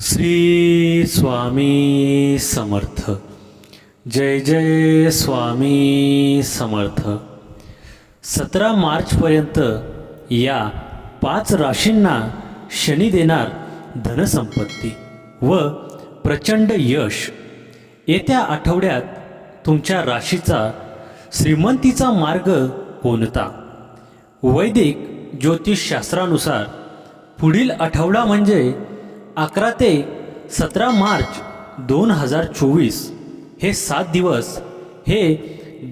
श्री स्वामी समर्थ। जय जय स्वामी समर्थ। सतरा मार्चपर्यंत या पाच राशींना शनी देणार धनसंपत्ती व प्रचंड यश. येत्या आठवड्यात तुमच्या राशीचा श्रीमंतीचा मार्ग कोणता? वैदिक ज्योतिषशास्त्रानुसार पुढील आठवडा म्हणजे अकरा ते सतरा मार्च दोन हजार चोवीस. हे सात दिवस हे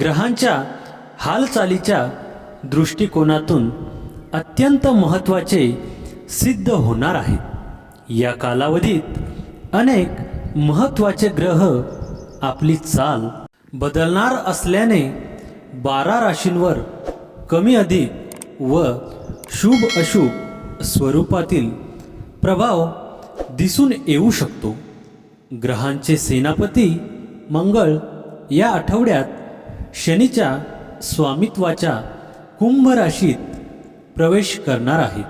ग्रहांच्या हालचालीच्या दृष्टिकोनातून अत्यंत महत्त्वाचे सिद्ध होणार आहेत या कालावधीत अनेक महत्त्वाचे ग्रह आपली चाल बदलणार असल्याने बारा राशींवर कमी अधिक व शुभ अशुभ स्वरूपातील प्रभाव दिसून येऊ शकतो. ग्रहांचे सेनापती मंगळ या आठवड्यात शनीच्या स्वामित्वाच्या कुंभ राशीत प्रवेश करणार आहेत.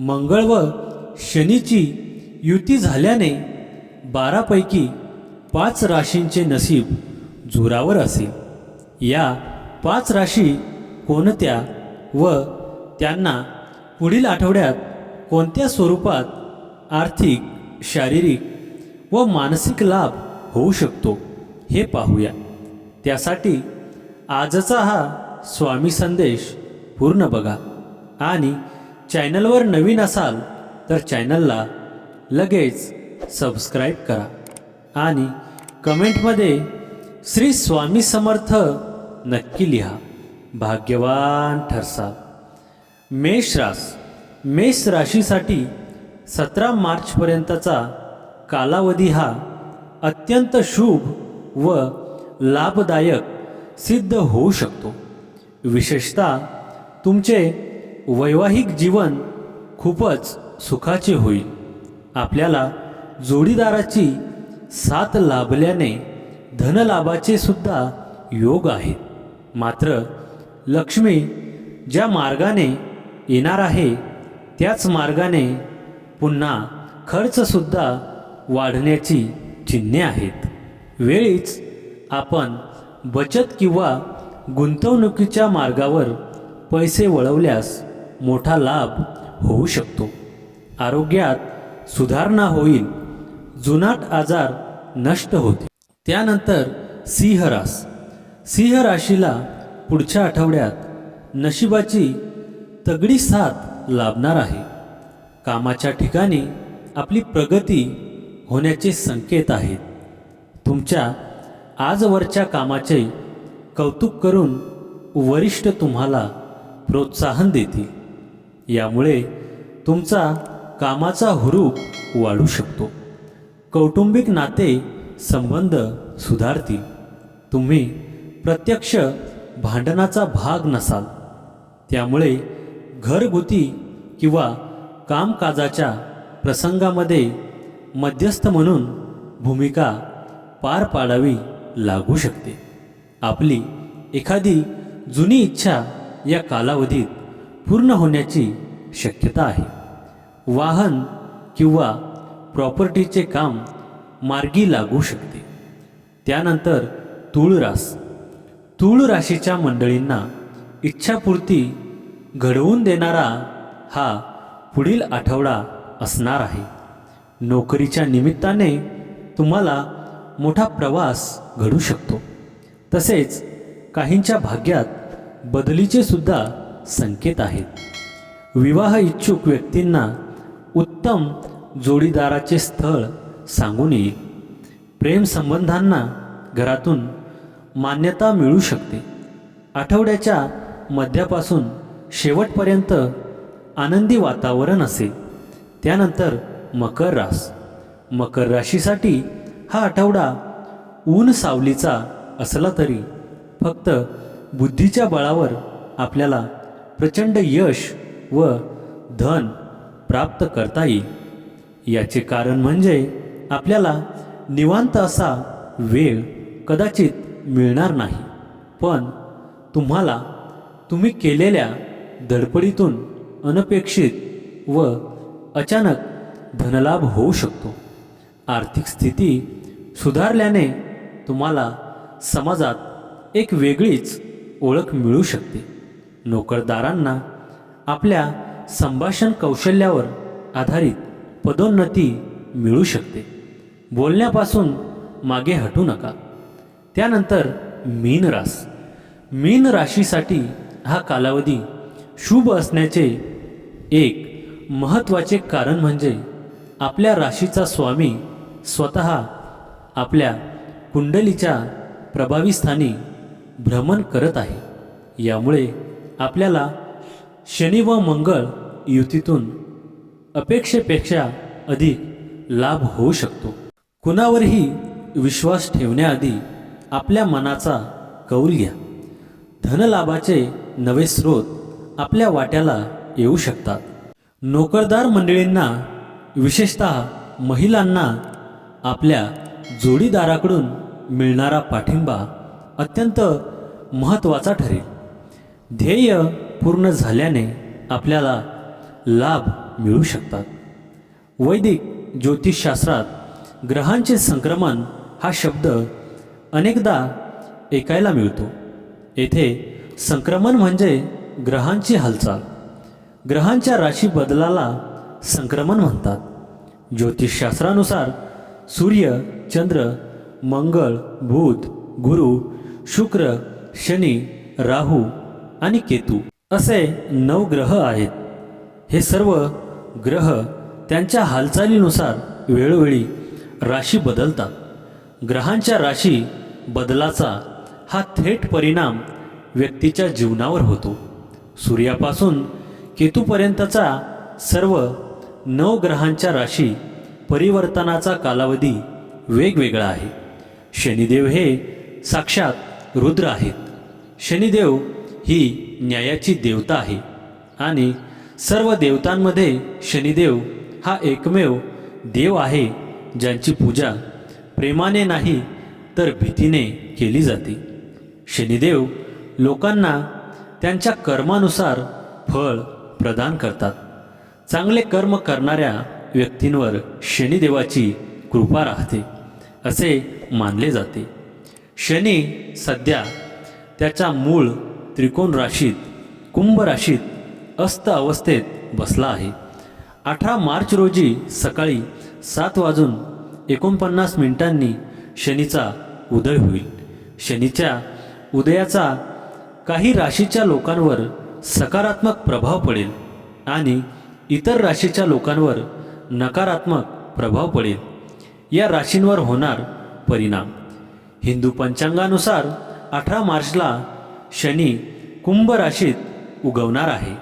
मंगळ व शनीची युती झाल्याने बारापैकी पाच राशींचे नसीब जोरावर असेल. या पाच राशी कोणत्या व त्यांना पुढील आठवड्यात कोणत्या स्वरूपात आर्थिक शारीरिक व मानसिक लाभ होऊ शकतो हे पाहूया. त्यासाठी आजचा हा स्वामी संदेश पूर्ण बघा आणि चॅनलवर नवीन असाल तर चॅनलला लगेच सबस्क्राईब करा आणि कमेंटमध्ये श्री स्वामी समर्थ नक्की लिहा. भाग्यवान ठरसाल मेष रास मेष राशीसाठी सतरा मार्चपर्यंतचा कालावधी हा अत्यंत शुभ व लाभदायक सिद्ध होऊ शकतो. विशेषतः तुमचे वैवाहिक जीवन खूपच सुखाचे होईल. आपल्याला जोडीदाराची साथ लाभल्याने धनलाभाचे सुद्धा योग आहे. मात्र लक्ष्मी ज्या मार्गाने येणार आहे त्याच मार्गाने पुन्हा खर्चसुद्धा वाढण्याची चिन्हे आहेत. वेळीच आपण बचत किंवा गुंतवणुकीच्या मार्गावर पैसे वळवल्यास मोठा लाभ होऊ शकतो. आरोग्यात सुधारणा होईल. जुनाट आजार नष्ट होते त्यानंतर सिंह रास सिंह राशीला पुढच्या आठवड्यात नशिबाची तगडी साथ लाभणार आहे. कामाच्या ठिकाणी आपली प्रगती होण्याचे संकेत आहेत. तुमच्या आजवरच्या कामाचे कौतुक करून वरिष्ठ तुम्हाला प्रोत्साहन देतील. यामुळे तुमचा कामाचा हुरूप वाढू शकतो. कौटुंबिक नाते संबंध सुधारतील. तुम्ही प्रत्यक्ष भांडणाचा भाग नसाल. त्यामुळे घरगुती किंवा कामकाजाच्या प्रसंगामध्ये मध्यस्थ म्हणून भूमिका पार पाडावी लागू शकते. आपली एखादी जुनी इच्छा या कालावधीत पूर्ण होण्याची शक्यता आहे. वाहन किंवा प्रॉपर्टीचे काम मार्गी लागू शकते. त्यानंतर तूळ रास. तूळ राशीच्या मंडळींना इच्छापूर्ती घडवून देणारा हा पुढील आठवडा असणार आहे. नोकरीच्या निमित्ताने तुम्हाला मोठा प्रवास घडू शकतो. तसेच काहींच्या भाग्यात बदलीचे सुद्धा संकेत आहेत. विवाह इच्छुक व्यक्तींना उत्तम जोडीदाराचे स्थळ सांगून येईल प्रेमसंबंधांना घरातून मान्यता मिळू शकते. आठवड्याच्या मध्यापासून शेवटपर्यंत आनंदी वातावरण असेल त्यानंतर मकर रास. मकर राशीसाठी हा आठवडा ऊन सावलीचा असला तरी फक्त बुद्धीच्या बळावर आपल्याला प्रचंड यश व धन प्राप्त करता येईल. याचे कारण म्हणजे आपल्याला निवांत असा वेळ कदाचित मिळणार नाही. पण तुम्हाला तुम्ही केलेल्या धडपडीतून अनपेक्षित व अचानक धनलाभ होऊ शकतो. आर्थिक स्थिती सुधारल्याने तुम्हाला समाजात एक वेगळीच ओळख मिळू शकते. नोकरदारांना आपल्या संभाषण कौशल्यावर आधारित पदोन्नती मिळू शकते. बोलण्यापासून मागे हटू नका. त्यानंतर मीन रास मीन राशीसाठी हा कालावधी शुभ असण्याचे एक महत्त्वाचे कारण म्हणजे आपल्या राशीचा स्वामी स्वतः आपल्या कुंडलीच्या प्रभावी स्थानी भ्रमण करत आहे. यामुळे आपल्याला शनी व मंगळ युतीतून अपेक्षेपेक्षा अधिक लाभ होऊ शकतो. कुणावरही विश्वास ठेवण्याआधी आपल्या मनाचा कौल घ्या. धनलाभाचे नवे स्रोत आपल्या वाट्याला येऊ शकतात. नोकरदार मंडळींना विशेषतः महिलांना आपल्या जोडीदाराकडून मिळणारा पाठिंबा अत्यंत महत्त्वाचा ठरेल. ध्येय पूर्ण झाल्याने आपल्याला लाभ मिळू शकतात. वैदिक ज्योतिषशास्त्रात ग्रहांचे संक्रमण हा शब्द अनेकदा ऐकायला मिळतो. येथे संक्रमण म्हणजे ग्रहांची हालचाल. ग्रहांच्या राशी बदलाला संक्रमण म्हणतात. ज्योतिषशास्त्रानुसार सूर्य चंद्र मंगळ बुध गुरु शुक्र शनी राहू आणि केतू असे नऊ ग्रह आहेत. हे सर्व ग्रह त्यांच्या हालचालीनुसार वेळोवेळी राशी बदलतात. ग्रहांच्या राशी बदलाचा हा थेट परिणाम व्यक्तीच्या जीवनावर होतो. सूर्यापासून केतूपर्यंतचा सर्व नऊ ग्रहांच्या राशी परिवर्तनाचा कालावधी वेगवेगळा आहे. शनिदेव हे साक्षात रुद्र आहेत. शनिदेव ही न्यायाची देवता आहे आणि सर्व देवतांमध्ये शनिदेव हा एकमेव देव आहे ज्यांची पूजा प्रेमाने नाही तर भीतीने केली जाते. शनिदेव लोकांना त्यांच्या कर्मानुसार फळ प्रदान करतात. चांगले कर्म करणाऱ्या व्यक्तींवर शनिदेवाची कृपा राहते असे मानले जाते. शनी सध्या त्याच्या मूळ त्रिकोण राशीत कुंभ राशीत अस्त अवस्थेत बसला आहे. अठरा मार्च रोजी सकाळी सात वाजून एकोणपन्नास मिनिटांनी शनीचा उदय होईल. शनीच्या उदयाचा काही राशीच्या लोकांवर सकारात्मक प्रभाव पडेल आणि इतर राशीच्या लोकांवर नकारात्मक प्रभाव पडेल. या राशींवर होणार परिणाम. हिंदू पंचांगानुसार अठरा मार्चला शनी कुंभ राशीत उगवणार आहे.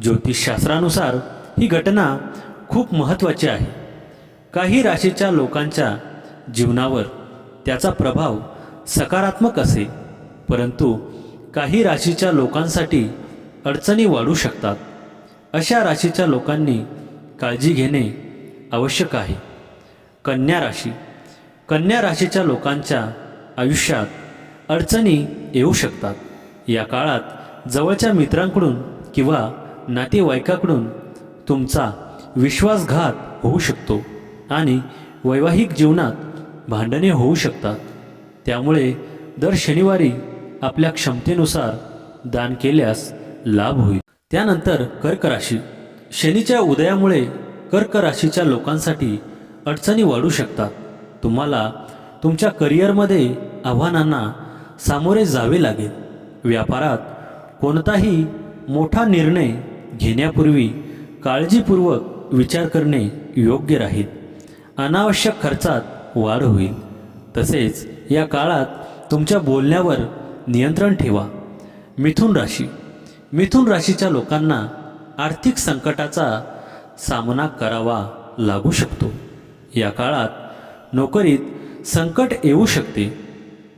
ज्योतिषशास्त्रानुसार ही घटना खूप महत्त्वाची आहे. काही राशीच्या लोकांच्या जीवनावर त्याचा प्रभाव सकारात्मक असेल परंतु काही राशीच्या लोकांसाठी अडचणी वाढू शकतात. अशा राशीच्या लोकांनी काळजी घेणे आवश्यक आहे. कन्या राशी. कन्या राशीच्या लोकांच्या आयुष्यात अडचणी येऊ शकतात. या काळात जवळच्या मित्रांकडून किंवा नातेवाईकाकडून तुमचा विश्वासघात होऊ शकतो आणि वैवाहिक जीवनात भांडणे होऊ शकतात. त्यामुळे दर शनिवारी आपल्या क्षमतेनुसार दान केल्यास लाभ होईल. त्यानंतर कर्क राशी. शनीच्या उदयामुळे कर्क राशीच्या लोकांसाठी अडचणी वाढू शकतात. तुम्हाला तुमच्या करिअरमध्ये आव्हानांना सामोरे जावे लागेल. व्यापारात कोणताही मोठा निर्णय घेण्यापूर्वी काळजीपूर्वक विचार करणे योग्य राहील. अनावश्यक खर्चात वाढ होईल. तसेच या काळात तुमच्या बोलण्यावर नियंत्रण ठेवा. मिथुन राशी. मिथुन राशीच्या लोकांना आर्थिक संकटाचा सामना करावा लागू शकतो. या काळात नोकरीत संकट येऊ शकते.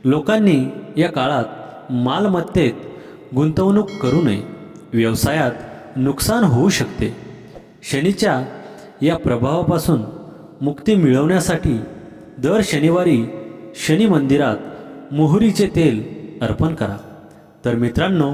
लोकांनी या काळात मालमत्तेत गुंतवणूक करू नये. व्यवसायात नुकसान होऊ शकते. शनीच्या या प्रभावापासून मुक्ती मिळवण्यासाठी दर शनिवारी शनी मंदिरात मोहरीचे तेल अर्पण करा. तर मित्रांनो